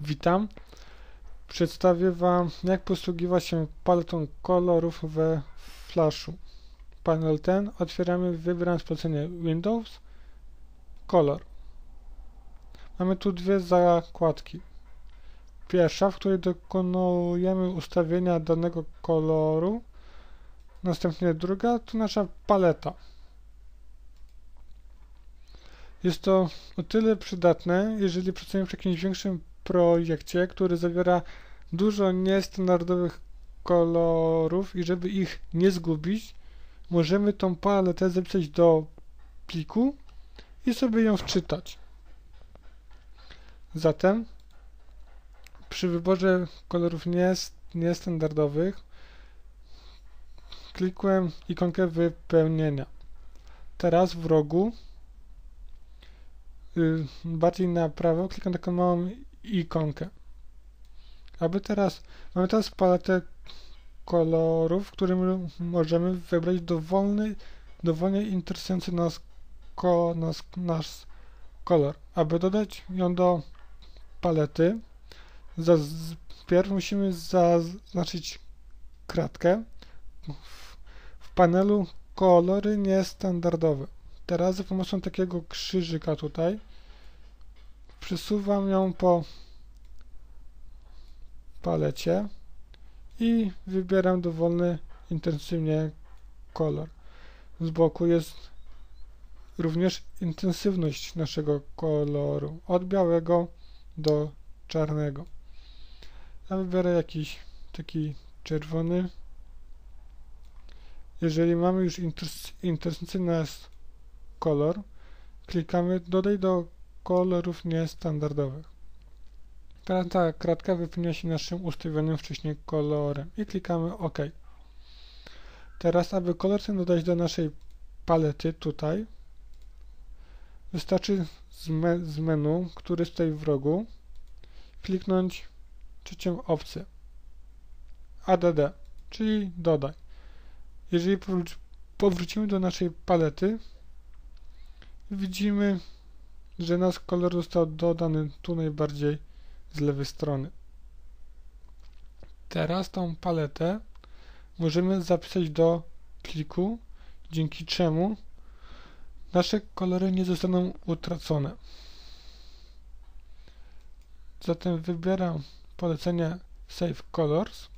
Witam. Przedstawię Wam, jak posługiwać się paletą kolorów we Flashu. Panel ten otwieramy wybierając polecenie Windows, Color. Mamy tu dwie zakładki. Pierwsza, w której dokonujemy ustawienia danego koloru. Następnie druga, to nasza paleta. Jest to o tyle przydatne, jeżeli pracujemy przy jakimś większym projekcie, który zawiera dużo niestandardowych kolorów i żeby ich nie zgubić, możemy tą paletę zapisać do pliku i sobie ją wczytać. Zatem przy wyborze kolorów niestandardowych klikłem ikonkę wypełnienia. Teraz w rogu y, bardziej na prawo klikam taką małą ikonkę. Aby teraz, mamy teraz paletę kolorów, w którym możemy wybrać dowolny, dowolnie interesujący nas, ko, nas, nasz kolor. Aby dodać ją do palety, pierw musimy zaznaczyć kratkę w, w panelu kolory niestandardowe. Teraz za pomocą takiego krzyżyka tutaj przesuwam ją po palecie i wybieram dowolny intensywnie kolor. Z boku jest również intensywność naszego koloru od białego do czarnego. Ja wybiorę jakiś taki czerwony. Jeżeli mamy już intensywny kolor, klikamy dodaj do kolorów niestandardowych. Teraz ta kratka wypełnia się naszym ustawionym wcześniej kolorem i klikamy OK. Teraz, aby kolor ten dodać do naszej palety tutaj, wystarczy z, me z menu, który tutaj w rogu, kliknąć trzecią opcję ADD, czyli dodaj. Jeżeli powrócimy do naszej palety, widzimy, że nasz kolor został dodany tu najbardziej z lewej strony. Teraz tą paletę możemy zapisać do pliku, dzięki czemu nasze kolory nie zostaną utracone. Zatem wybieram polecenie Save Colors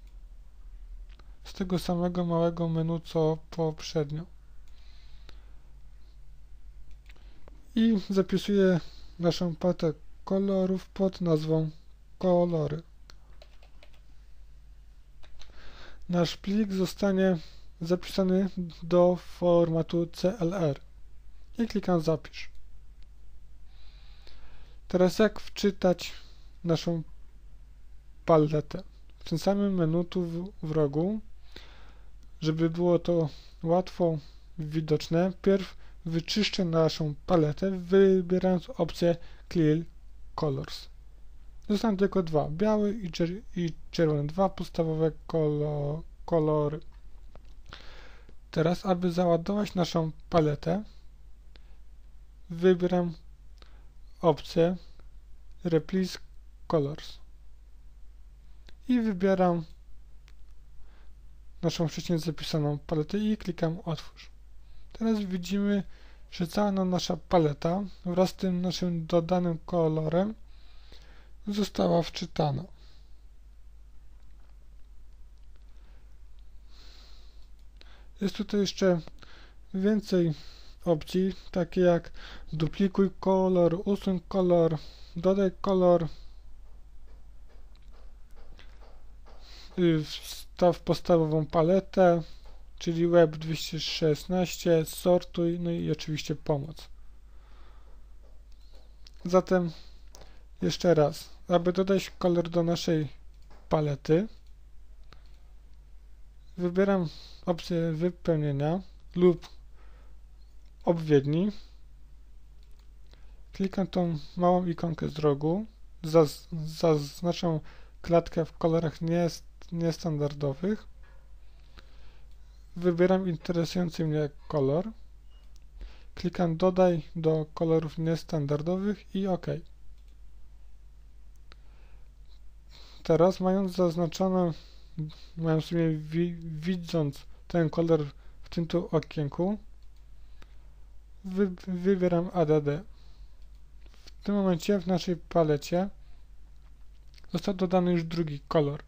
z tego samego małego menu co poprzednio. I zapisuję naszą paletę kolorów pod nazwą kolory. Nasz plik zostanie zapisany do formatu CLR i klikam zapisz. Teraz jak wczytać naszą paletę? W tym samym menu tu w, w rogu, żeby było to łatwo widoczne, pierw wyczyszczę naszą paletę, wybierając opcję Clear Colors. Zostaną tylko dwa, biały i, czer i czerwony, dwa podstawowe kolo kolory. Teraz, aby załadować naszą paletę, wybieram opcję Replace Colors i wybieram naszą wcześniej zapisaną paletę i klikam Otwórz. Teraz widzimy, że cała nasza paleta wraz z tym naszym dodanym kolorem została wczytana. Jest tutaj jeszcze więcej opcji, takie jak duplikuj kolor, usuń kolor, dodaj kolor, wstaw podstawową paletę, czyli Web 216, sortuj, no i oczywiście pomoc. Zatem jeszcze raz, aby dodać kolor do naszej palety, wybieram opcję wypełnienia lub obwiedni. Klikam tą małą ikonkę z rogu, zaz zaznaczam klatkę w kolorach niestandardowych, wybieram interesujący mnie kolor, klikam dodaj do kolorów niestandardowych i OK. teraz mając zaznaczone, mając sobie wi widząc ten kolor w tym tu okienku, wy wybieram ADD. W tym momencie w naszej palecie został dodany już drugi kolor.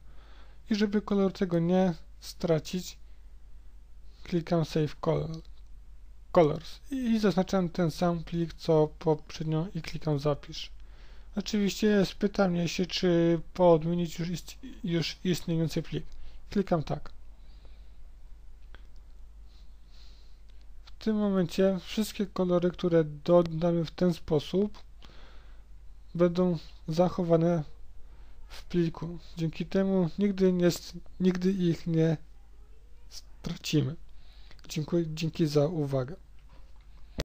I żeby kolor tego nie stracić, klikam Save Color, Colors i zaznaczam ten sam plik co poprzednio i klikam Zapisz. Oczywiście spyta mnie się, czy podmienić już, ist już istniejący plik. Klikam tak. W tym momencie wszystkie kolory, które dodamy w ten sposób będą zachowane w pliku. Dzięki temu nigdy, nie, nigdy ich nie stracimy. Dziękuję, dzięki za uwagę.